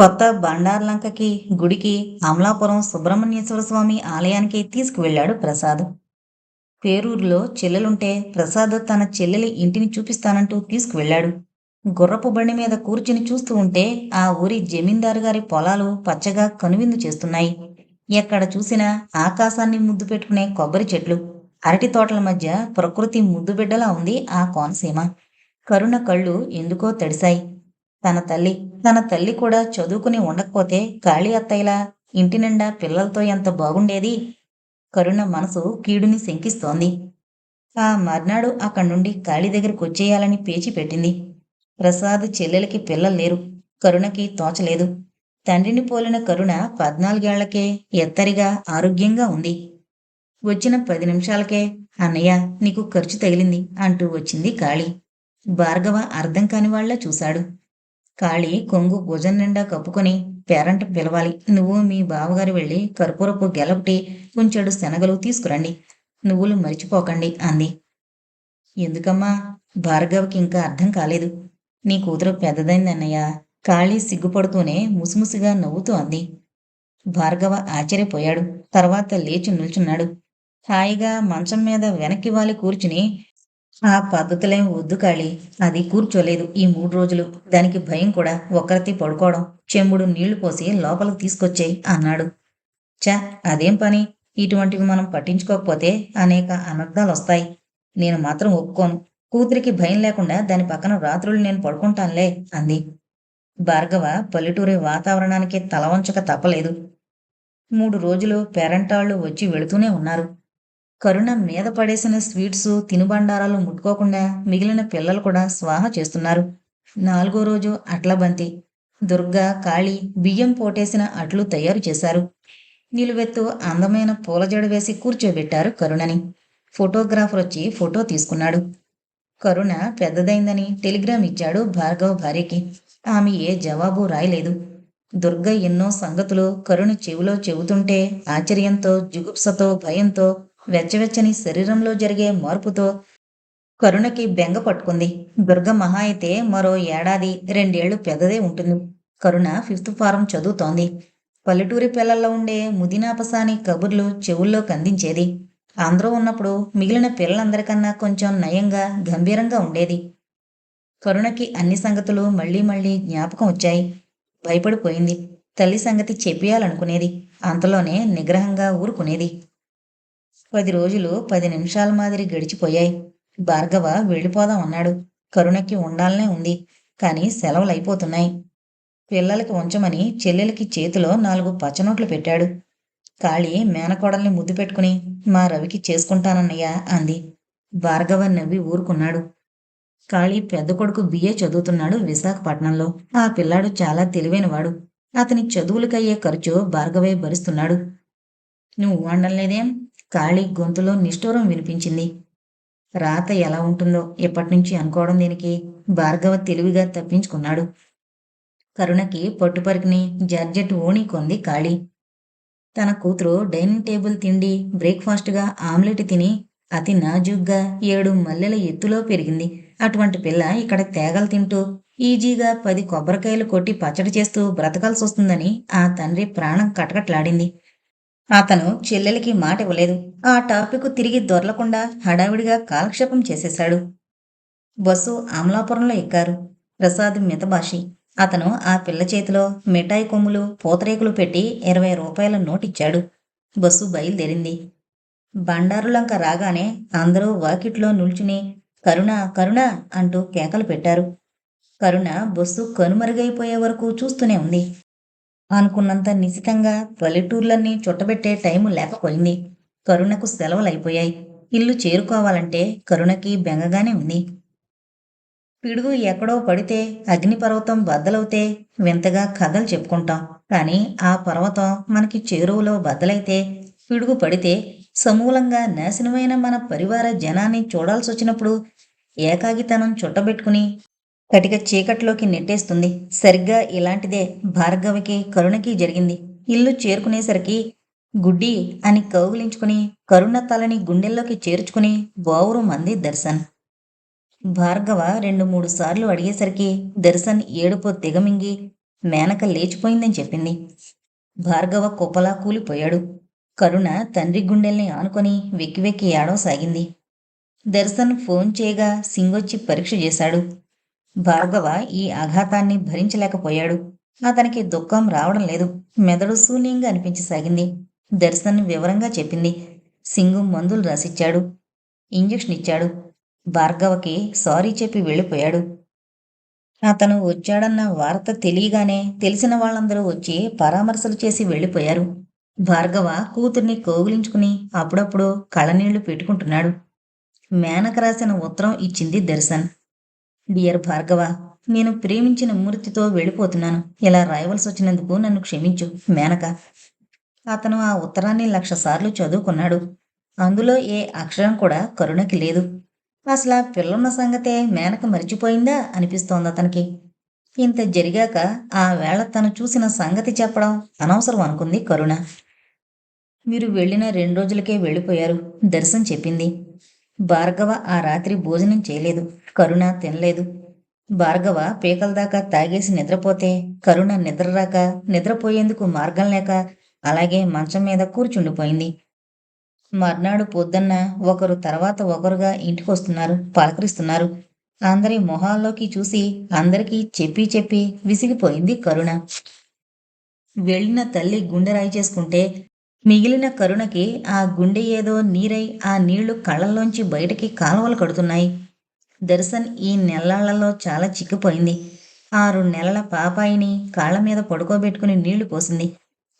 కొత్త బండార్లంకకి గుడికి అమలాపురం సుబ్రహ్మణ్యేశ్వర స్వామి ఆలయానికి తీసుకువెళ్ళాడు ప్రసాద్. పేరూరులో చెల్లెలుంటే ప్రసాద్ తన చెల్లెలి ఇంటిని చూపిస్తానంటూ తీసుకువెళ్ళాడు. గుర్రపు బండి మీద కూర్చుని చూస్తూ ఉంటే ఆ ఊరి జమీందారు గారి పొలాలు పచ్చగా కనువిందు చేస్తున్నాయి. ఎక్కడ చూసినా ఆకాశాన్ని ముద్దు పెట్టుకునే కొబ్బరి చెట్లు. అరటి తోటల మధ్య ప్రకృతి ముద్దు బిడ్డలా ఉంది ఆ కోనసీమ. కరుణ కళ్ళు ఎందుకో తడిశాయి. తన తల్లి తన తల్లి కూడా చదువుకుని ఉండకపోతే కాళీ అత్తయ్యలా ఇంటి నిండా పిల్లలతో ఎంత బాగుండేది? కరుణ మనసు కీడుని శంకిస్తోంది. ఆ మర్నాడు అక్కడి నుండి కాళీ దగ్గరికి వచ్చేయాలని పేచి పెట్టింది. ప్రసాద్ చెల్లెలకి పిల్లలు లేరు. కరుణకి తోచలేదు. తండ్రిని పోలిన కరుణ పద్నాలుగేళ్ళకే ఎత్తరిగా ఆరోగ్యంగా ఉంది. వచ్చిన పది నిమిషాలకే అన్నయ్య నీకు ఖర్చు తగిలింది అంటూ వచ్చింది కాళీ భార్గవ అర్థం కాని వాళ్ళ చూశాడు. కాళీ కొంగు భుజం నిండా కప్పుకొని పేరంట పిలవాలి. నువ్వు మీ బావగారు వెళ్ళి కర్పూరపు గెలపటి కొంచెడు శనగలు తీసుకురండి. నువ్వులు మరిచిపోకండి అంది. ఎందుకమ్మా? భార్గవ్కి ఇంకా అర్థం కాలేదు. నీ కూతురు పెద్దదైంది అన్నయ్య. కాళీ సిగ్గుపడుతూనే ముసిముసిగా నవ్వుతూ అంది. భార్గవ ఆశ్చర్యపోయాడు. తర్వాత లేచి నిల్చున్నాడు. హాయిగా మంచం మీద వెనక్కి వాలి కూర్చుని ఆ పద్ధతులేం వద్దు కాళీ. అది కూర్చోలేదు ఈ మూడు రోజులు. దానికి భయం కూడా. ఒక్కరితి పడుకోవడం. చెంబుడు నీళ్ళు పోసి లోపలికి తీసుకొచ్చేయి అన్నాడు. చ అదేం పని? ఇటువంటివి మనం పట్టించుకోకపోతే అనేక అనర్థాలు వస్తాయి నేను మాత్రం ఒప్పుకోను. కూతురికి భయం లేకుండా దాని పక్కన రాత్రులు నేను పడుకుంటానులే అంది. భార్గవ పల్లెటూరి వాతావరణానికి తలవంచక తప్పలేదు. మూడు రోజులు పేరంటాళ్ళు వచ్చి వెళుతూనే ఉన్నారు. కరుణ మీద పడేసిన స్వీట్స్ తినుబండారాలు ముట్టుకోకుండా మిగిలిన పిల్లలు కూడా స్వాహ చేస్తున్నారు. నాలుగో రోజు అట్ల బంతి దుర్గా కాళీ బియ్యం పోటేసిన అట్లు తయారు చేశారు. నిలువెత్తు అందమైన పూలజడ వేసి కూర్చోబెట్టారు కరుణని. ఫోటోగ్రాఫర్ వచ్చి ఫోటో తీసుకున్నాడు. కరుణ పెద్దదైందని టెలిగ్రామ్ ఇచ్చాడు భార్గవ్ భార్యకి. ఆమె ఏ జవాబు రాయలేదు. దుర్గ ఎన్నో సంగతులు కరుణ చెవిలో చెబుతుంటే ఆశ్చర్యంతో జుగుప్సతో భయంతో వెచ్చవెచ్చని శరీరంలో జరిగే మార్పుతో కరుణకి బెంగ పట్టుకుంది. దుర్గ మహా అయితే మరో ఏడాది రెండేళ్ళు పెద్దదే ఉంటుంది. కరుణ ఫిఫ్త్ ఫారం చదువుతోంది. పల్లెటూరి పిల్లల్లో ఉండే ముదినాపసాని కబుర్లు చెవుల్లో కందించేది. అందరూ ఉన్నప్పుడు మిగిలిన పిల్లలందరికన్నా కొంచెం నయంగా గంభీరంగా ఉండేది. కరుణకి అన్ని సంగతులు మళ్ళీ మళ్ళీ జ్ఞాపకం వచ్చాయి. భయపడిపోయింది. తల్లి సంగతి చెప్పేయాలనుకునేది. అంతలోనే నిగ్రహంగా ఊరుకునేది. పది రోజులు పది నిమిషాల మాదిరి గడిచిపోయాయి. భార్గవ వెళ్ళిపోదాం అన్నాడు. కరుణకి ఉండాలనే ఉంది కానీ సెలవులు అయిపోతున్నాయి. పిల్లలకి ఉంచమని చెల్లెలకి చేతిలో నాలుగు పచ్చనోట్లు పెట్టాడు. కాళీ మేనకోడల్ని ముద్దు పెట్టుకుని మా రవికి చేసుకుంటానన్నయ్యా అంది. భార్గవ నవ్వి ఊరుకున్నాడు. కాళీ పెద్ద కొడుకు బిఏ చదువుతున్నాడు విశాఖపట్నంలో. ఆ పిల్లాడు చాలా తెలివైనవాడు. అతని చదువులకయ్యే ఖర్చు భార్గవే భరిస్తున్నాడు. నువ్వు వండలేదేం? కాళీ గొంతులో నిష్ఠూరం వినిపించింది. రాత ఎలా ఉంటుందో ఎప్పటినుంచి అనుకోవడం దీనికి భార్గవ తెలివిగా తప్పించుకున్నాడు. కరుణకి పట్టుపరికిని జార్జెట్ ఓణి కొంది కాళీ. తన కూతురు డైనింగ్ టేబుల్ తిండి బ్రేక్ఫాస్ట్గా ఆమ్లెట్ తిని అతి నాజుగ్గా ఏడు మల్లెల ఎత్తులో పెరిగింది. అటువంటి పిల్ల ఇక్కడ తేగలు తింటూ ఈజీగా పది కొబ్బరికాయలు కొట్టి పచ్చడి చేస్తూ బ్రతకాల్సి వస్తుందని ఆ తండ్రి ప్రాణం కటకట్లాడింది. అతను చెల్లెలికి మాట ఇవ్వలేదు. ఆ టాపిక్ తిరిగి దొరలకుండా హడావిడిగా కాలక్షేపం చేసేశాడు. బస్సు అమలాపురంలో ఎక్కారు. ప్రసాద్ మితభాషి. అతను ఆ పిల్ల చేతిలో మిఠాయి కొమ్ములు పూతరేకులు పెట్టి ఇరవై రూపాయల నోటిచ్చాడు. బస్సు బయలుదేరింది. బండారులంక రాగానే అందరూ వాకిట్లో నిల్చుని కరుణ కరుణ అంటూ కేకలు పెట్టారు. కరుణ బస్సు కనుమరుగైపోయే వరకు చూస్తూనే ఉంది. అనుకున్నంత నిశితంగా పల్లెటూర్లన్నీ చుట్టబెట్టే టైము లేకపోయింది. కరుణకు సెలవులైపోయాయి. ఇల్లు చేరుకోవాలంటే కరుణకి బెంగగానే ఉంది. పిడుగు ఎక్కడో పడితే అగ్నిపర్వతం బద్దలవుతే వింతగా కథలు చెప్పుకుంటాం. కానీ ఆ పర్వతం మనకి చేరువలో బద్దలైతే పిడుగు పడితే సమూలంగా నాశనమైన మన పరివార జనాన్ని చూడాల్సి వచ్చినప్పుడు ఏకాగితనం చుట్టబెట్టుకుని కటిక చీకట్లోకి నెట్టేస్తుంది. సరిగ్గా ఇలాంటిదే భార్గవికి కరుణకి జరిగింది. ఇల్లు చేరుకునేసరికి గుడ్డి అని కౌగిలించుకుని కరుణ తలని గుండెల్లోకి చేర్చుకుని బావురు మంది దర్శన్. భార్గవ రెండు మూడు సార్లు అడిగేసరికి దర్శన్ ఏడుపు తెగమింగి మేనక లేచిపోయిందని చెప్పింది. భార్గవ కుప్పలా కూలిపోయాడు. కరుణ తండ్రి గుండెల్ని ఆనుకొని వెక్కి వెక్కి ఏడవసాగింది. దర్శన్ ఫోన్ చేయగా సింగొచ్చి పరీక్ష చేశాడు. భార్గవ ఈ ఆఘాతాన్ని భరించలేకపోయాడు. అతనికి దుఃఖం రావడం లేదు. మెదడు శూన్యంగా అనిపించసాగింది. దర్శన్ వివరంగా చెప్పింది. సింగు మందులు రాసిచ్చాడు. ఇంజెక్షన్ ఇచ్చాడు. భార్గవకి సారీ చెప్పి వెళ్ళిపోయాడు. అతను వచ్చాడన్న వార్త తెలియగానే తెలిసిన వాళ్ళందరూ వచ్చి పరామర్శలు చేసి వెళ్ళిపోయారు. భార్గవ కూతుర్ని కోగిలించుకుని అప్పుడప్పుడు కళ్ళనీళ్ళు పెట్టుకుంటున్నాడు. మేనక రాసిన ఉత్తరం ఇచ్చింది దర్శన్. డియర్ భార్గవ నేను ప్రేమించిన మూర్తితో వెళ్ళిపోతున్నాను. ఇలా రాయవలసి వచ్చినందుకు నన్ను క్షమించు మేనక. అతను ఆ ఉత్తరాన్ని లక్ష సార్లు చదువుకున్నాడు. అందులో ఏ అక్షరం కూడా కరుణకి లేదు. అసలు ఆ పిల్లున్న సంగతే మేనక మర్చిపోయిందా అనిపిస్తోంది అతనికి. ఇంత జరిగాక ఆ వేళ తను చూసిన సంగతి చెప్పడం అనవసరం అనుకుంది కరుణ. మీరు వెళ్ళిన రెండు రోజులకే వెళ్ళిపోయారు దర్శనం చెప్పింది. భార్గవ ఆ రాత్రి భోజనం చేయలేదు. కరుణ తినలేదు. భార్గవ పీకల దాకా తాగేసి నిద్రపోతే కరుణ నిద్రరాక నిద్రపోయేందుకు మార్గం లేక అలాగే మంచం మీద కూర్చుండిపోయింది. మర్నాడు పొద్దున్న ఒకరు తర్వాత ఒకరుగా ఇంటికొస్తున్నారు పలకరిస్తున్నారు. అందరి మొహాల్లోకి చూసి అందరికీ చెప్పి చెప్పి విసిగిపోయింది కరుణ. వెళ్ళిన తల్లి గుండె రాయి చేసుకుంటే మిగిలిన కరుణకి ఆ గుండె ఏదో నీరై ఆ నీళ్ళు కళ్ళల్లోంచి బయటికి కాలువలు కడుతున్నాయి. దర్శన్ ఈ నెలలలో చాలా చిక్కిపోయింది. ఆరు నెలల పాపాయిని కాళ్ళ మీద పడుకోబెట్టుకుని నీళ్ళు పోసింది.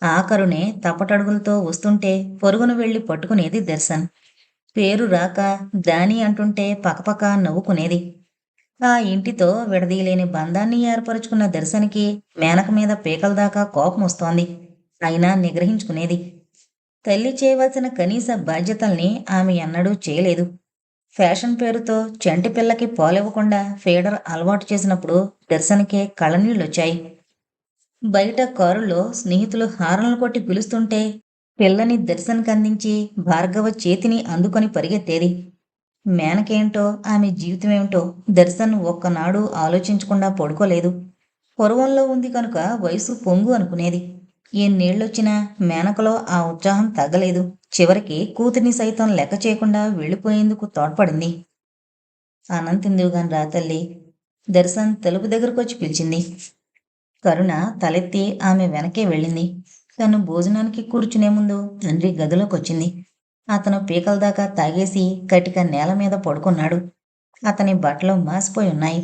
ఆఖరునే తప్పటడుగులతో వస్తుంటే పొరుగును వెళ్ళి పట్టుకునేది దర్శన్. పేరు రాక దాని అంటుంటే పకపక నవ్వుకునేది. ఆ ఇంటితో విడదీయలేని బంధాన్ని ఏర్పరచుకున్న దర్శన్కి మేనక మీద పీకల దాకా కోపం వస్తోంది. అయినా నిగ్రహించుకునేది. తల్లి చేయవలసిన కనీస బాధ్యతల్ని ఆమె ఎన్నడూ చేయలేదు. ఫ్యాషన్ పేరుతో చంటి పిల్లకి పోలివ్వకుండా ఫీడర్ అలవాటు చేసినప్పుడు దర్శన్కే కళ్ళనీళ్ళొచ్చాయి బయట కారులో స్నేహితులు హారన్లు కొట్టి పిలుస్తుంటే పిల్లని దర్శన్కి అందించి భార్గవ చేతిని అందుకొని పరిగెత్తేది. మేనకేంటో ఆమె జీవితమేమిటో దర్శన్ ఒక్కనాడు ఆలోచించకుండా పడుకోలేదు. పూర్వంలో ఉంది కనుక వయసు పొంగు అనుకునేది. ఎన్నేళ్ళొచ్చినా మేనకలో ఆ ఉత్సాహం తగ్గలేదు. చివరికి కూతుర్ని సైతం లెక్క చేయకుండా వెళ్ళిపోయేందుకు తోడ్పడింది. అనంతిందువుగాని రాతల్లి దర్శన్ తలుపు దగ్గరకొచ్చి పిలిచింది. కరుణ తలెత్తి ఆమె వెనకే వెళ్ళింది. తను భోజనానికి కూర్చునే ముందు తండ్రి గదిలోకి వచ్చింది అతను పీకల దాకా తాగేసి కటిక నేల మీద పడుకున్నాడు. అతని బట్టలు మాసిపోయి ఉన్నాయి.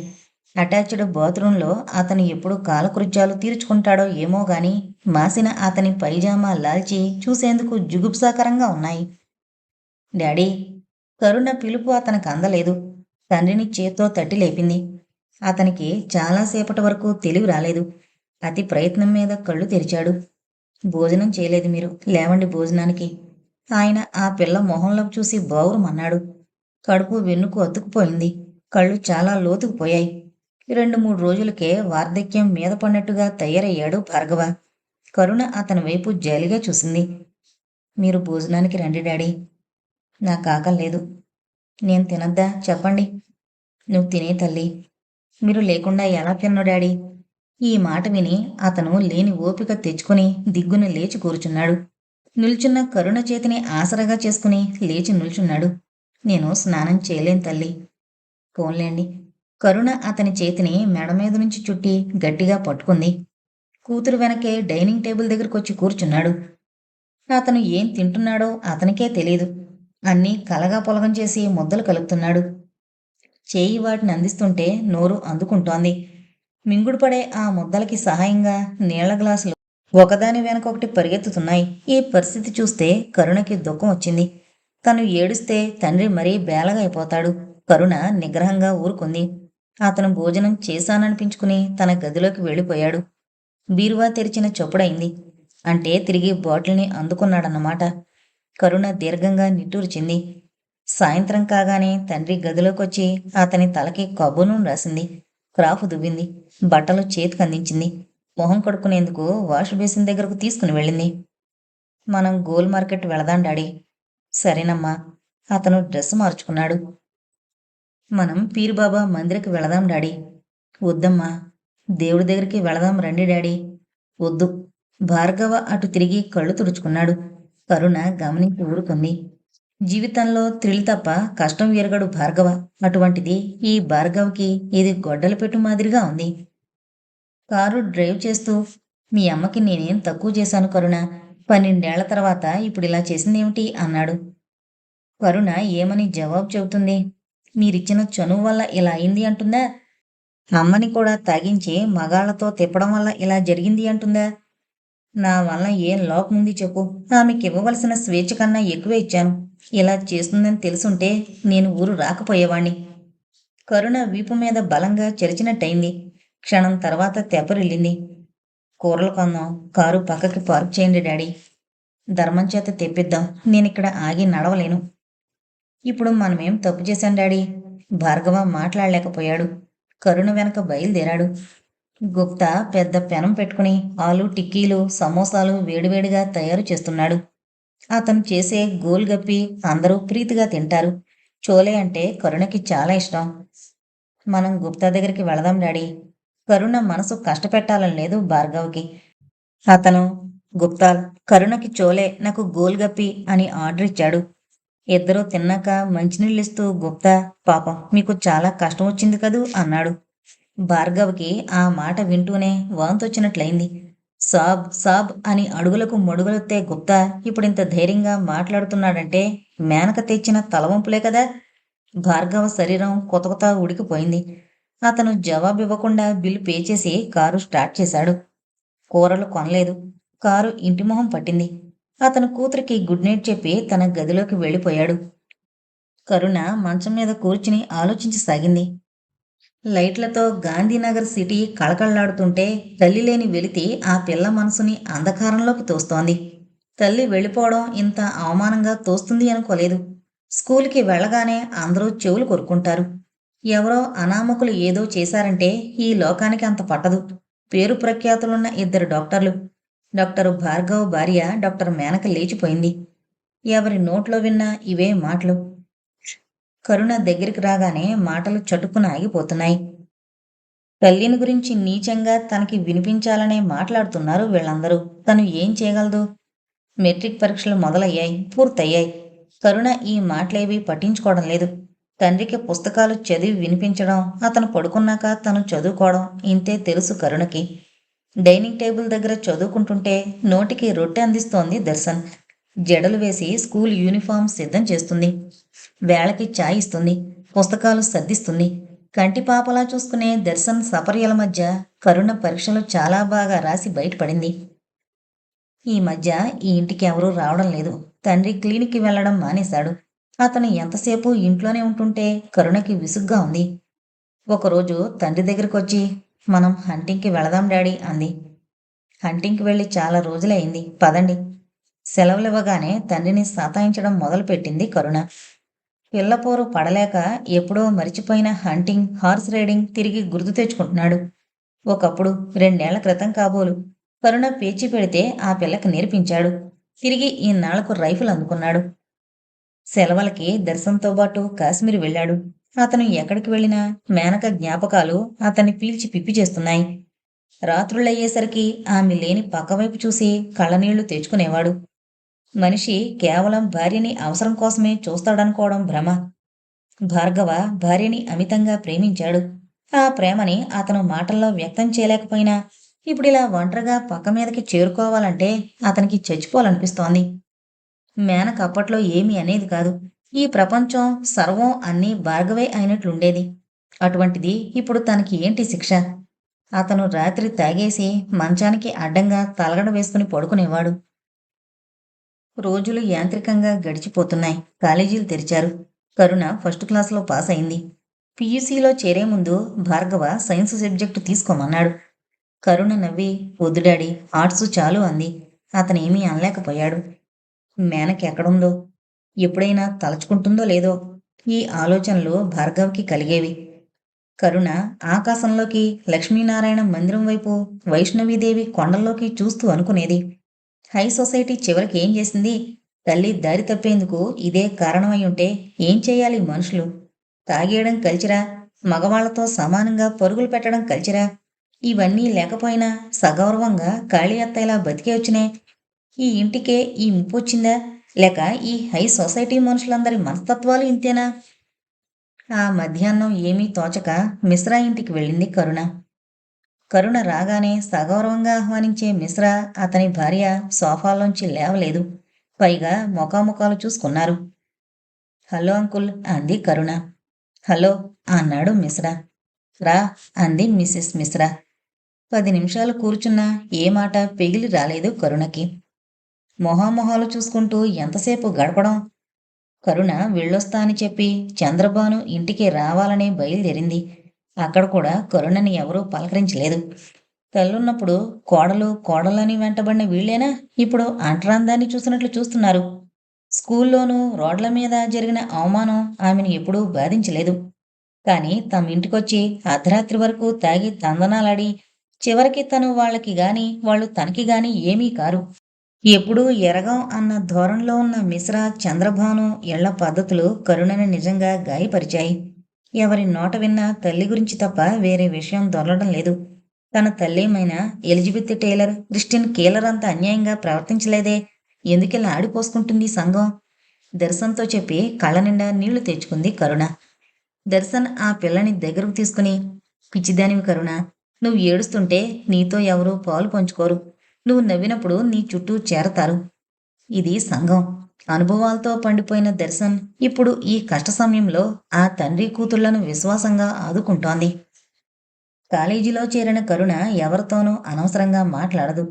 అటాచ్డ్ బాత్రూంలో అతను ఎప్పుడు కాలకృత్యాలు తీర్చుకుంటాడో ఏమో గాని మాసిన అతని పైజామా లాల్చి చూసేందుకు జుగుప్సాకరంగా ఉన్నాయి. డాడీ కరుణ పిలుపు అతనికి అందలేదు. తండ్రిని చేత్తో తట్టి లేపింది. అతనికి చాలాసేపటి వరకు తెలివి రాలేదు. అతి ప్రయత్నం మీద కళ్ళు తెరిచాడు. భోజనం చేయలేదు మీరు లేవండి భోజనానికి. ఆయన ఆ పిల్ల మొహంలోకి చూసి బావురమన్నాడు. కడుపు వెన్నుకు అతుకుపోయింది కళ్ళు చాలా లోతుకుపోయాయి. రెండు మూడు రోజులకే వార్ధక్యం మీద పడినట్టుగా తయారయ్యాడు భార్గవ. కరుణ అతని వైపు జాలిగా చూసింది. మీరు భోజనానికి రండి డాడీ. నాకు ఆకలి లేదు. నేను తినద్దా? చెప్పండి. నువ్వు తినే తల్లి. మీరు లేకుండా ఎలా తిన్ను డాడీ? ఈ మాట విని అతను లేని ఓపిక తెచ్చుకుని దిగ్గున లేచి కూర్చున్నాడు. నిల్చున్న కరుణ చేతిని ఆసరగా చేసుకుని లేచి నిల్చున్నాడు. నేను స్నానం చేయలేను తల్లి. పోన్లేండి. కరుణ అతని చేతిని మెడ మీద నుంచి చుట్టి గట్టిగా పట్టుకుంది. కూతురు వెనకే డైనింగ్ టేబుల్ దగ్గరకొచ్చి కూర్చున్నాడు. అతను ఏం తింటున్నాడో అతనికే తెలియదు అన్నీ కలగా పొలగం చేసి ముద్దలు కలుపుతున్నాడు. చేయి వాటిని అందిస్తుంటే నోరు అందుకుంటోంది. మింగుడుపడే ఆ ముద్దలకి సహాయంగా నీళ్ళ గ్లాసులు ఒకదాని వెనక ఒకటి పరిగెత్తుతున్నాయి. ఈ పరిస్థితి చూస్తే కరుణకి దుఃఖం వచ్చింది. తను ఏడుస్తే తండ్రి మరీ బేలగా అయిపోతాడు. కరుణ నిగ్రహంగా ఊరుకుంది. అతను భోజనం చేశాననిపించుకుని తన గదిలోకి వెళ్ళిపోయాడు. బీరువా తెరిచిన చొప్పుడైంది. అంటే తిరిగి బాటిల్ని అందుకున్నాడన్నమాట. కరుణ దీర్ఘంగా నిట్టూర్చింది. సాయంత్రం కాగానే తండ్రి గదిలోకొచ్చి అతని తలకి కబును రాసింది. క్రాఫ్ దువ్వింది. బట్టలు చేతికి అందించింది. మొహం కడుక్కునేందుకు వాష్ బేసిన్ దగ్గరకు తీసుకుని వెళ్ళింది. మనం గోల్ మార్కెట్ వెళదాం డాడీ. సరేనమ్మా. అతను డ్రెస్ మార్చుకున్నాడు. మనం పీరుబాబా మందిరకి వెళదాం డాడీ. వద్దమ్మా దేవుడి దగ్గరికి వెళదాం రండి డాడీ. వద్దు. భార్గవ అటు తిరిగి కళ్ళు తుడుచుకున్నాడు. కరుణ గమనించి ఊరుకుంది. జీవితంలో త్రిల్ తప్ప కష్టం ఎరగడు భార్గవ. అటువంటిది ఈ భార్గవ్కి ఇది గొడ్డల పెట్టు మాదిరిగా ఉంది. కారు డ్రైవ్ చేస్తూ మీ అమ్మకి నేనేం తక్కువ చేశాను కరుణ? పన్నెండేళ్ళ తర్వాత ఇప్పుడు ఇలా చేసిందేమిటి? అన్నాడు. కరుణ ఏమని జవాబు చెబుతుంది? మీరిచ్చిన చనువు వల్ల ఇలా అయింది అంటుందా? అమ్మని కూడా తాగించి మగాళ్ళతో తిప్పడం వల్ల ఇలా జరిగింది అంటుందా? నా వల్ల ఏం లోపముంది చెప్పు. ఆమెకి ఇవ్వవలసిన స్వేచ్ఛ కన్నా ఎక్కువే ఇచ్చాను. ఇలా చేస్తుందని తెలుసుంటే నేను ఊరు రాకపోయేవాణ్ణి. కరుణ వీపు మీద బలంగా చెరిచినట్టయింది. క్షణం తర్వాత తెప్పరిల్లింది. కూరలు కొందాం. కారు పక్కకి పార్క్ చేయండి డాడీ. ధర్మం చేత తెప్పిద్దాం. నేనిక్కడ ఆగి నడవలేను. ఇప్పుడు మనమేం తప్పు చేశాం డాడీ? భార్గవ మాట్లాడలేకపోయాడు. కరుణ వెనక బయలుదేరాడు. గుప్తా పెద్ద పెనం పెట్టుకుని ఆలు టిక్కీలు సమోసాలు వేడివేడిగా తయారు చేస్తున్నాడు. అతను చేసే గోల్గప్పి అందరూ ప్రీతిగా తింటారు. చోలే అంటే కరుణకి చాలా ఇష్టం. మనం గుప్తా దగ్గరికి వెళదాం డాడీ. కరుణ మనసు కష్టపెట్టాలని లేదు భార్గవ్కి. అతను గుప్తా కరుణకి చోలే నాకు గోల్గప్పి అని ఆర్డర్ ఇచ్చాడు. ఇద్దరూ తిన్నాక మంచినీళ్ళిస్తూ గుప్తా పాపం మీకు చాలా కష్టం వచ్చింది కదూ అన్నాడు. భార్గవ్కి ఆ మాట వింటూనే వాంతొచ్చినట్లయింది. సాబ్ సాబ్ అని అడుగులకు మడుగులొత్తే గుప్తా ఇప్పుడింత ధైర్యంగా మాట్లాడుతున్నాడంటే మేనక తెచ్చిన తలవంపులే కదా? భార్గవ శరీరం కొత్త కొత్త ఉడికిపోయింది. అతను జవాబు ఇవ్వకుండా బిల్లు పే చేసి కారు స్టార్ట్ చేశాడు. కూరలు కొనలేదు. కారు ఇంటి మొహం పట్టింది. అతను కూతురికి గుడ్ నైట్ చెప్పి తన గదిలోకి వెళ్ళిపోయాడు. కరుణ మంచం మీద కూర్చుని ఆలోచించసాగింది లైట్లతో గాంధీనగర్ సిటీ కళకళలాడుతుంటే తల్లి లేని వెలితి ఆ పిల్ల మనసుని అంధకారంలోకి తోస్తోంది. తల్లి వెళ్ళిపోవడం ఇంత అవమానంగా తోస్తుంది అనుకోలేదు. స్కూల్కి వెళ్ళగానే అందరూ చెవులు కొరుక్కుంటారు. ఎవరో అనామకులు ఏదో చేశారంటే ఈ లోకానికి అంత పట్టదు. పేరు ప్రఖ్యాతులున్న ఇద్దరు డాక్టర్లు. డాక్టర్ భార్గవ్ భార్య డాక్టర్ మేనక లేచిపోయింది. ఎవరి నోట్లో విన్నా ఇవే మాటలు. కరుణ దగ్గరికి రాగానే మాటలు చటుక్కున ఆగిపోతున్నాయి. తల్లిని గురించి నీచంగా తనకి వినిపించాలనే మాట్లాడుతున్నారు వీళ్ళందరూ. తను ఏం చేయగలదు? మెట్రిక్ పరీక్షలు మొదలయ్యాయి పూర్తయ్యాయి. కరుణ ఈ మాటలేవి పట్టించుకోవడం లేదు. తండ్రికి పుస్తకాలు చదివి వినిపించడం అతను పడుకున్నాక తను చదువుకోవడం ఇంతే తెలుసు కరుణకి. డైనింగ్ టేబుల్ దగ్గర చదువుకుంటుంటే నోటికి రొట్టె అందిస్తోంది దర్శన్. జడలు వేసి స్కూల్ యూనిఫామ్ సిద్ధం చేస్తుంది. వేళకి చాయ్ ఇస్తుంది. పుస్తకాలు సర్దిస్తుంది. కంటి పాపలా చూసుకునే దర్శన్ సపర్యల మధ్య కరుణ పరీక్షలు చాలా బాగా రాసి బయటపడింది. ఈ మధ్య ఈ ఇంటికి ఎవరూ రావడం లేదు. తండ్రి క్లినిక్కి వెళ్ళడం మానేశాడు. అతను ఎంతసేపు ఇంట్లోనే ఉంటుంటే కరుణకి విసుగ్గా ఉంది. ఒకరోజు తండ్రి దగ్గరికి వచ్చి మనం హంటింగ్కి వెళదాం డాడీ అంది. హంటింగ్కి వెళ్ళి చాలా రోజులైంది. పదండి. సెలవులు ఇవ్వగానే తండ్రిని సతాయించడం మొదలుపెట్టింది కరుణ. పిల్లపోరు పడలేక ఎప్పుడో మరిచిపోయిన హంటింగ్ హార్స్ రైడింగ్ తిరిగి గుర్తు తెచ్చుకుంటున్నాడు. ఒకప్పుడు రెండేళ్ళ క్రితం కాబోలు. కరుణ పేచి పెడితే ఆ పిల్లకి నేర్పించాడు. తిరిగి ఈనాళ్ళకు రైఫిల్ అందుకున్నాడు. సెలవులకి దర్శనంతో పాటు కాశ్మీర్ వెళ్ళాడు. అతను ఎక్కడికి వెళ్ళినా మేనక జ్ఞాపకాలు అతన్ని పీల్చి పిప్పి చేస్తున్నాయి. రాత్రులయ్యేసరికి ఆమె లేని పక్కవైపు చూసి కళ్ళనీళ్ళు తెచ్చుకునేవాడు మనిషి కేవలం భార్యని అవసరం కోసమే చూస్తాడనుకోవడం భ్రమ. భార్గవ భార్యని అమితంగా ప్రేమించాడు. ఆ ప్రేమని అతను మాటల్లో వ్యక్తం చేయలేకపోయినా ఇప్పుడిలా ఒంటరిగా పక్క మీదకి చేరుకోవాలంటే అతనికి చచ్చిపోవాలనిపిస్తోంది. మేనక అప్పట్లో ఏమీ అనేది కాదు. ఈ ప్రపంచం సర్వం అన్నీ భార్గవే అయినట్లుండేది. అటువంటిది ఇప్పుడు తనకి ఏంటి శిక్ష? అతను రాత్రి తాగేసి మంచానికి అడ్డంగా తలగడ వేసుకుని పడుకునేవాడు. రోజులు యాంత్రికంగా గడిచిపోతున్నాయి. కాలేజీలు తెరిచారు. కరుణ ఫస్ట్ క్లాస్లో పాస్ అయింది. పీయూసీలో చేరే ముందు భార్గవ సైన్స్ సబ్జెక్టు తీసుకోమన్నాడు. కరుణ నవ్వి వద్దుడాడి ఆర్ట్స్ చాలు అంది. అతనేమీ అనలేకపోయాడు. మేనకి ఎక్కడుందో ఎప్పుడైనా తలుచుకుంటుందో లేదో ఈ ఆలోచనలు భార్గవ్కి కలిగేవి. కరుణ ఆకాశంలోకి లక్ష్మీనారాయణ మందిరం వైపు వైష్ణవీదేవి కొండల్లోకి చూస్తూ అనుకునేది. హై సొసైటీ చివరికి ఏం చేసింది? తల్లి దారి తప్పేందుకు ఇదే కారణమై ఉంటే ఏం చేయాలి మనుషులు? తాగేయడం కలిచిరా మగవాళ్ళతో సమానంగా పరుగులు పెట్టడం కలిచిరా ఇవన్నీ లేకపోయినా సగౌరవంగా కాళీ అత్తయ్యలా బతికే వచ్చినే ఈ ఇంటికే ఈ ముప్పు వచ్చిందా? లేక ఈ హై సొసైటీ మనుషులందరి మనస్తత్వాలు ఇంతేనా? ఆ మధ్యాహ్నం ఏమీ తోచక మిశ్రా ఇంటికి వెళ్ళింది కరుణ. కరుణ రాగానే సగౌరవంగా ఆహ్వానించే మిశ్రా అతని భార్య సోఫాలోంచి లేవలేదు. పైగా ముఖాముఖాలు చూసుకున్నారు. హలో అంకుల్ అంది కరుణ. హలో అన్నాడు మిశ్రా. రా అంది మిసెస్ మిశ్రా. పది నిమిషాలు కూర్చున్నా ఏ మాట పెగిలి రాలేదు కరుణకి. మొహామొహాలు చూసుకుంటూ ఎంతసేపు గడపడం? కరుణ వెళ్ళొస్తా అని చెప్పి చంద్రబాను ఇంటికి రావాలని బయలుదేరింది. అక్కడ కూడా కరుణని ఎవరూ పలకరించలేదు. తల్లున్నప్పుడు కోడలు కోడలని వెంటబడిన వీళ్ళేనా? ఇప్పుడు అంటరాందాన్ని చూసినట్లు చూస్తున్నారు. స్కూల్లోనూ రోడ్ల మీద జరిగిన అవమానం ఆమెను ఎప్పుడూ బాధించలేదు. కానీ తమ ఇంటికొచ్చి అర్ధరాత్రి వరకు తాగి తందనాలాడి చివరికి తను వాళ్ళకి గాని వాళ్ళు తనకి గాని ఏమీ కారు. ఎప్పుడూ ఎరగం అన్న ధోరణిలో ఉన్న మిశ్రా చంద్రభాను ఇళ్ళ పద్ధతులు కరుణని నిజంగా గాయపరిచాయి. ఎవరి నోట విన్నా తల్లి గురించి తప్ప వేరే విషయం దొరలడం లేదు. తన తల్లేమైన ఎలిజబెత్ టైలర్ క్రిస్టిన్ కీలర్ అంత అన్యాయంగా ప్రవర్తించలేదే? ఎందుకిలా ఆడిపోసుకుంటుంది ఈ సంఘం? దర్శన్తో చెప్పి కళ్ళ నిండా నీళ్ళు తెచ్చుకుంది కరుణ. దర్శన్ ఆ పిల్లని దగ్గరకు తీసుకుని పిచ్చిదానివి కరుణ నువ్వు ఏడుస్తుంటే నీతో ఎవరూ పాలు పంచుకోరు. నువ్వు నవ్వినప్పుడు నీ చుట్టూ చేరతారు. ఇది సంఘం. అనుభవాలతో పండిపోయిన దర్శన్ ఇప్పుడు ఈ కష్ట సమయంలో ఆ తండ్రి కూతుళ్ళను విశ్వాసంగా ఆదుకుంటోంది. కాలేజీలో చేరిన కరుణ ఎవరితోనూ అనవసరంగా మాట్లాడదు.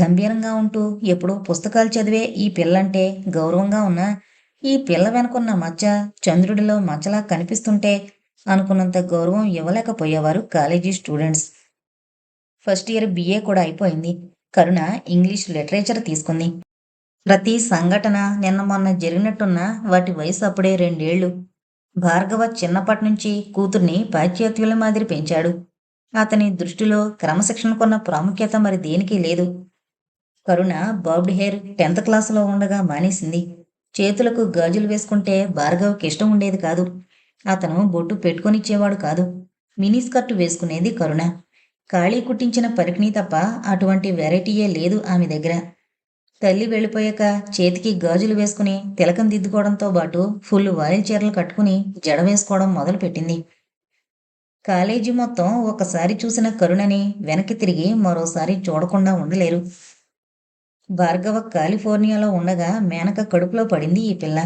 గంభీరంగా ఉంటూ ఎప్పుడూ పుస్తకాలు చదివే ఈ పిల్లంటే గౌరవంగా ఉన్నా ఈ పిల్ల వెనుకున్న మచ్చ చంద్రుడిలో మచ్చలా కనిపిస్తుంటే అనుకున్నంత గౌరవం ఇవ్వలేకపోయేవారు college students. First year BA కూడా అయిపోయింది. కరుణ ఇంగ్లీష్ లిటరేచర్ తీసుకుంది. ప్రతి సంఘటన నిన్న మొన్న జరిగినట్టున్న వాటి వయసు అప్పుడే రెండేళ్ళు. భార్గవ చిన్నప్పటి నుంచి కూతుర్ని పాశ్చాత్యుల మాదిరి పెంచాడు. అతని దృష్టిలో క్రమశిక్షణకున్న ప్రాముఖ్యత మరి దేనికి లేదు. కరుణ బాబ్డ్ హెయిర్ టెన్త్ క్లాసులో ఉండగా మానేసింది. చేతులకు గాజులు వేసుకుంటే భార్గవ్కి ఇష్టం ఉండేది కాదు. అతను బొట్టు పెట్టుకొనిచ్చేవాడు కాదు. మినీ స్కర్ట్ వేసుకునేది కరుణ. ఖాళీ కుట్టించిన పరికిణి తప్ప అటువంటి వెరైటీయే లేదు ఆమె దగ్గర. తల్లి వెళ్ళిపోయాక చేతికి గాజులు వేసుకుని తిలకం దిద్దుకోవడంతో పాటు ఫుల్ వాయిల్ చీరలు కట్టుకుని జడ వేసుకోవడం మొదలుపెట్టింది. కాలేజీ మొత్తం ఒకసారి చూసిన కరుణని వెనక్కి తిరిగి మరోసారి చూడకుండా ఉండలేరు. భార్గవ కాలిఫోర్నియాలో ఉండగా మేనక కడుపులో పడింది ఈ పిల్ల.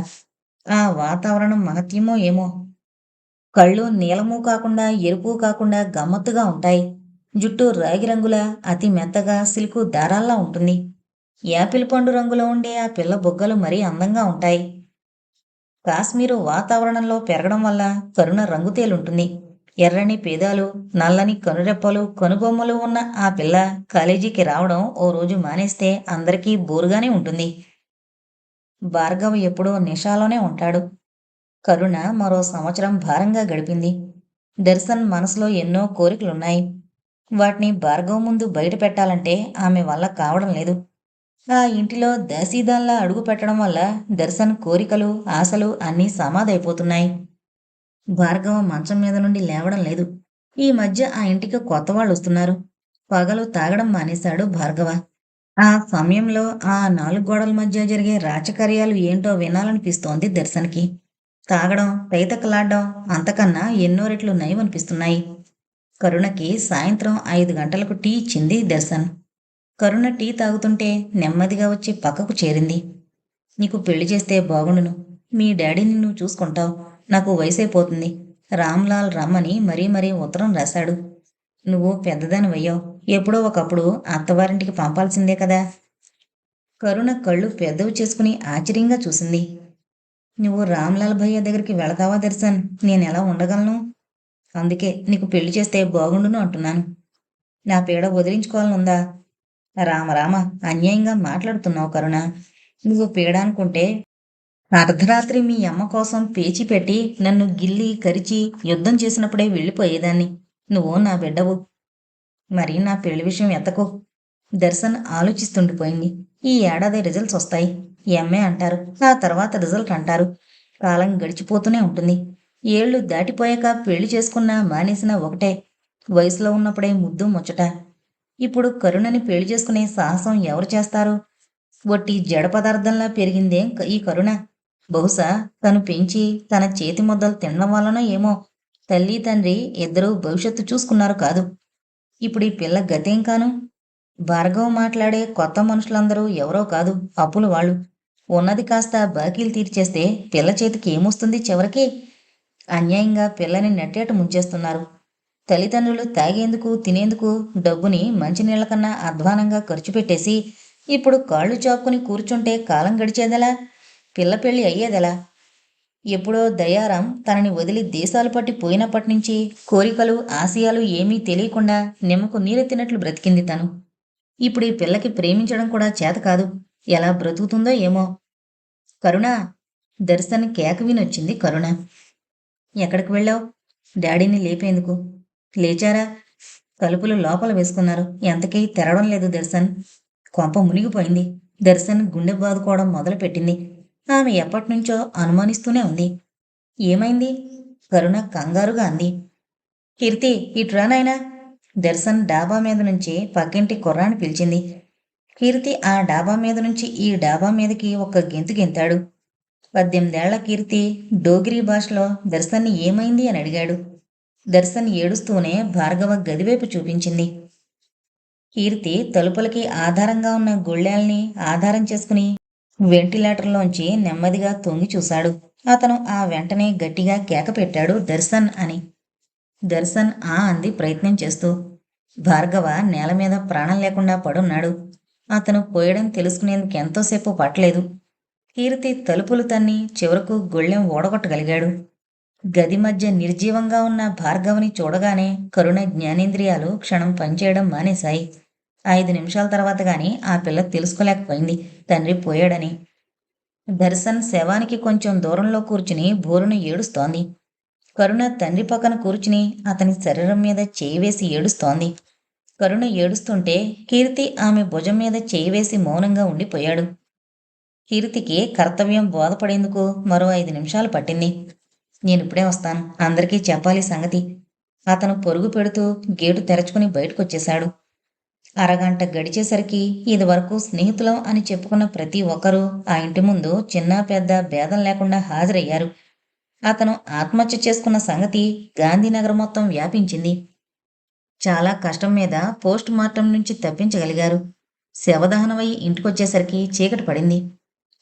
ఆ వాతావరణం మహత్యమో ఏమో. కళ్ళు నీలము కాకుండా ఎరుపు కాకుండా గమ్మత్తుగా ఉంటాయి. జుట్టు రాగి రంగుల అతి మెత్తగా సిల్కు దారాల్లా ఉంటుంది. యాపిల్ పండు రంగులో ఉండే ఆ పిల్ల బొగ్గలు మరీ అందంగా ఉంటాయి. కాశ్మీరు వాతావరణంలో పెరగడం వల్ల కరుణ రంగు తేలుంటుంది. ఎర్రని పేదాలు నల్లని కనురెప్పలు కనుబొమ్మలు ఉన్న ఆ పిల్ల కాలేజీకి రావడం ఓ రోజు మానేస్తే అందరికీ బోరుగానే ఉంటుంది. భార్గవ్ ఎప్పుడో నిషాలోనే ఉంటాడు. కరుణ మరో సంవత్సరం భారంగా గడిపింది. దర్శన్ మనసులో ఎన్నో కోరికలున్నాయి. వాటిని భార్గవ్ ముందు బయట పెట్టాలంటే ఆమె వల్ల కావడం లేదు. ఆ ఇంటిలో దాసీదాన్లా అడుగు పెట్టడం వల్ల దర్శన్ కోరికలు ఆశలు అన్నీ సమాధైపోతున్నాయి. భార్గవ మంచం మీద నుండి లేవడం లేదు. ఈ మధ్య ఆ ఇంటికి కొత్త వాళ్ళు వస్తున్నారు పగలు తాగడం మానేశాడు భార్గవ. ఆ సమయంలో ఆ నాలుగు గోడల మధ్య జరిగే రాచకార్యాలు ఏంటో వినాలనిపిస్తోంది దర్శన్కి. తాగడం పైతకలాడడం అంతకన్నా ఎన్నో రెట్లు నయమనిపిస్తున్నాయి. కరుణకి సాయంత్రం ఐదు గంటలకు టీ ఇచ్చింది దర్శన్. కరుణ టీ తాగుతుంటే నెమ్మదిగా వచ్చి పక్కకు చేరింది. నీకు పెళ్ళి చేస్తే బాగుండును. మీ డాడీని నువ్వు చూసుకుంటావు. నాకు వయసైపోతుంది. రామ్లాల్ రమ్మని మరీ మరీ ఉత్తరం రాశాడు. నువ్వు పెద్దదాని వయ్యావు ఎప్పుడో ఒకప్పుడు అత్తవారింటికి పంపాల్సిందే కదా. కరుణ కళ్ళు పెద్దవి చేసుకుని ఆశ్చర్యంగా చూసింది. నువ్వు రామ్లాల్ భయ్య దగ్గరికి వెళతావా దర్శన్? నేనెలా ఉండగలను? అందుకే నీకు పెళ్ళి చేస్తే బాగుండును అంటున్నాను. నా పీడ వదిలించుకోవాలనుందా రామ రామ అన్యాయంగా మాట్లాడుతున్నావు కరుణ. నువ్వు పీడ అనుకుంటే అర్ధరాత్రి మీ అమ్మ కోసం పేచి పెట్టి నన్ను గిల్లి కరిచి యుద్ధం చేసినప్పుడే వెళ్ళిపోయేదాన్ని. నువ్వు నా బిడ్డవు. మరి నా పెళ్ళి విషయం ఎత్తకు. దర్శన్ ఆలోచిస్తుండిపోయింది. ఈ ఏడాది రిజల్ట్స్ వస్తాయి. ఎంఏ అంటారు. ఆ తర్వాత రిజల్ట్ అంటారు. కాలం గడిచిపోతూనే ఉంటుంది. ఏళ్ళు దాటిపోయాక పెళ్ళి చేసుకున్నా మానేసినా ఒకటే. వయసులో ఉన్నప్పుడే ముద్దు ముచ్చట. ఇప్పుడు కరుణని పెళ్ళి చేసుకునే సాహసం ఎవరు చేస్తారు? వట్టి జడ పదార్థంలా పెరిగిందే ఈ కరుణ. బహుశా తను పెంచి తన చేతి ముద్దలు తినడం వల్లనో ఏమో. తల్లి తండ్రి ఇద్దరూ భవిష్యత్తు చూసుకున్నారు కాదు. ఇప్పుడు ఈ పిల్ల గతేం కాను? భార్గవ్ మాట్లాడే కొత్త మనుషులందరూ ఎవరో కాదు అప్పులు వాళ్ళు. ఉన్నది కాస్త బాకీలు తీర్చేస్తే పిల్ల చేతికి ఏమొస్తుంది చివరికి? అన్యాయంగా పిల్లని నెట్టేట ముంచేస్తున్నారు. తల్లిదండ్రులు తాగేందుకు తినేందుకు డబ్బుని మంచినీళ్ళ కన్నా అధ్వానంగా ఖర్చు పెట్టేసి ఇప్పుడు కాళ్ళు చాపుకుని కూర్చుంటే కాలం గడిచేదెలా? పిల్ల పెళ్ళి అయ్యేదెలా? ఎప్పుడో దయారాం తనని వదిలి దేశాలు పట్టి పోయినప్పటి నుంచి కోరికలు ఆశయాలు ఏమీ తెలియకుండా నిమ్మకు నీరెత్తినట్లు బ్రతికింది తను. ఇప్పుడు ఈ పిల్లకి ప్రేమించడం కూడా చేత కాదు. ఎలా బ్రతుకుతుందో ఏమో. కరుణ దర్శన్ కేక వినొచ్చింది కరుణ. ఎక్కడికి వెళ్ళావు? డాడీని లేపేందుకు? లేచారా? తలుపులు లోపల వేసుకున్నారు. ఎంతకీ తెరడం లేదు దర్శన్. కొంప మునిగిపోయింది. దర్శన్ గుండె బాదుకోవడం మొదలుపెట్టింది. ఆమె ఎప్పటినుంచో అనుమానిస్తూనే ఉంది. ఏమైంది? కరుణ కంగారుగా అంది. కీర్తి ఇట్రా నాయనా. దర్శన్ డాబా మీద నుంచి పక్కింటి కుర్రాన్ని పిలిచింది. కీర్తి ఆ డాబా మీద నుంచి ఈ డాబా మీదకి ఒక గెంతు గెంతాడు. పద్దెనిమిదేళ్ళ కీర్తి డోగిరీ భాషలో దర్శన్ని ఏమైంది అని అడిగాడు. దర్శన్ ఏడుస్తూనే భార్గవ గదివైపు చూపించింది. కీర్తి తలుపులకి ఆధారంగా ఉన్న గుళ్ళాల్ని ఆధారం చేసుకుని వెంటిలేటర్లోంచి నెమ్మదిగా తొంగి చూశాడు. అతను ఆ వెంటనే గట్టిగా కేక పెట్టాడు దర్శన్ అని. దర్శన్ ఆ అంది ప్రయత్నం చేస్తూ. భార్గవ నేల మీద ప్రాణం లేకుండా పడున్నాడు. అతను పోయడం తెలుసుకునేందుకు ఎంతోసేపు పట్టలేదు. కీర్తి తలుపులు తన్ని చివరకు గొళ్ళెం ఓడగొట్టగలిగాడు. గది మధ్య నిర్జీవంగా ఉన్న భార్గవని చూడగానే కరుణ జ్ఞానేంద్రియాలు క్షణం పనిచేయడం మానేశాయి. ఐదు నిమిషాల తర్వాత కానీ ఆ పిల్ల తెలుసుకోలేకపోయింది. తండ్రి పోయాడని. దర్శన్ శవానికి కొంచెం దూరంలో కూర్చుని బోరును ఏడుస్తోంది. కరుణ తండ్రి పక్కన కూర్చుని అతని శరీరం మీద చేయి వేసి ఏడుస్తోంది. కరుణ ఏడుస్తుంటే కీర్తి ఆమె భుజం మీద చేయి వేసి మౌనంగా ఉండిపోయాడు. కీర్తికి కర్తవ్యం బోధపడేందుకు మరో ఐదు నిమిషాలు పట్టింది. నేనిప్పుడే వస్తాను. అందరికీ చెప్పాలి సంగతి. అతను పొరుగు పెడుతూ గేటు తెరచుకుని బయటకొచ్చేశాడు. అరగంట గడిచేసరికి ఇదివరకు స్నేహితులం అని చెప్పుకున్న ప్రతి ఒక్కరూ ఆ ఇంటి ముందు చిన్న పెద్ద భేదం లేకుండా హాజరయ్యారు. అతను ఆత్మహత్య చేసుకున్న సంగతి గాంధీనగర్ మొత్తం వ్యాపించింది. చాలా కష్టం మీద పోస్ట్ మార్టం నుంచి తప్పించగలిగారు. శవదహనమై ఇంటికొచ్చేసరికి చీకటి పడింది.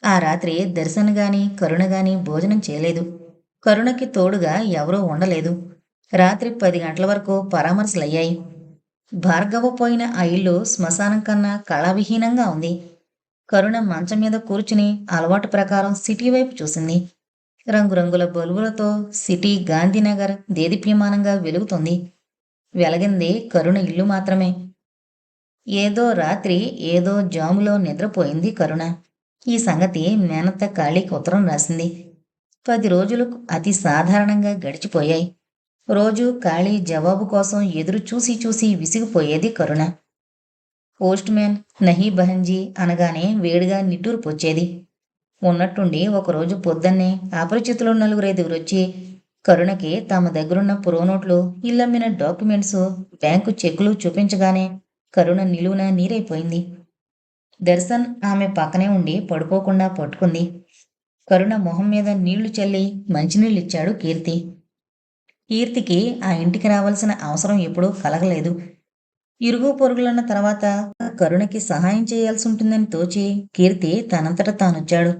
ఆ రాత్రి దర్శన్ గాని కరుణ గాని భోజనం చేయలేదు. కరుణకి తోడుగా ఎవరూ ఉండలేదు. రాత్రి పది గంటల వరకు పరామర్శలయ్యాయి. భార్గవ పోయిన ఆ ఇల్లు శ్మశానం కన్నా కళావిహీనంగా ఉంది. కరుణ మంచం మీద కూర్చుని అలవాటు ప్రకారం సిటీ వైపు చూసింది. రంగురంగుల బల్బులతో సిటీ గాంధీనగర్ దేదీప్యమానంగా వెలుగుతుంది. వెలగింది కరుణ ఇల్లు మాత్రమే. ఏదో రాత్రి ఏదో జాములో నిద్రపోయింది కరుణ. ఈ సంగతి మేనత్త ఖాళీకి ఉత్తరం రాసింది. పది రోజులు అతి సాధారణంగా గడిచిపోయాయి. రోజు ఖాళీ జవాబు కోసం ఎదురు చూసి చూసి విసిగిపోయేది కరుణ. పోస్ట్ మ్యాన్ నహీ బహంజీ అనగానే వేడిగా నిట్టూరుపొచ్చేది ఉన్నట్టుండి ఒకరోజు పొద్దున్నే అపరిచితులు నలుగురైదుగురు వచ్చి కరుణకి తమ దగ్గరున్న పురోనోట్లు ఇల్లమ్మిన డాక్యుమెంట్స్ బ్యాంకు చెక్కులు చూపించగానే కరుణ నిలువున నీరైపోయింది. దర్శన్ ఆమె పక్కనే ఉండి పడుకోకుండా పట్టుకుంది. కరుణ మొహం మీద నీళ్ళు చల్లి మంచినీళ్ళిచ్చాడు కీర్తి. కీర్తికి ఆ ఇంటికి రావాల్సిన అవసరం ఎప్పుడూ కలగలేదు. ఇరుగు పొరుగులన్న తర్వాత కరుణకి సహాయం చేయాల్సి ఉంటుందని తోచి కీర్తి తనంతట తానొచ్చాడు.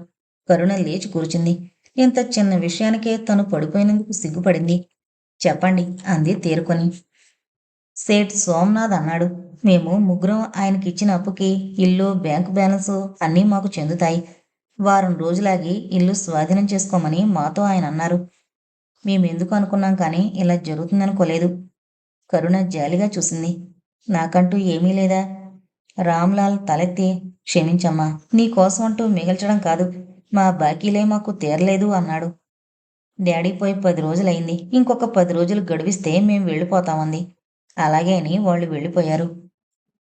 కరుణ లేచి కూర్చుంది. ఇంత చిన్న విషయానికే తను పడిపోయినందుకు సిగ్గుపడింది. చెప్పండి అంది తేరుకొని. సేట్ సోమనాథ్ అన్నాడు. మేము ముగ్గురం ఆయనకిచ్చిన అప్పుకి ఇల్లు బ్యాంకు బ్యాలెన్స్ అన్నీ మాకు చెందుతాయి. వారం రోజులాగి ఇల్లు స్వాధీనం చేసుకోమని మాతో ఆయన అన్నారు. మేమెందుకు అనుకున్నాం కానీ ఇలా జరుగుతుందనుకోలేదు. కరుణ జాలిగా చూసింది. నాకంటూ ఏమీ లేదా? రామ్లాల్ తలెత్తి క్షమించమ్మా నీకోసం అంటూ మిగల్చడం కాదు. మా బాకీలే మాకు తీరలేదు అన్నాడు. డాడీ పోయి పది రోజులైంది. ఇంకొక పది రోజులు గడివిస్తే మేము వెళ్ళిపోతామంది. అలాగే అని వాళ్ళు వెళ్ళిపోయారు.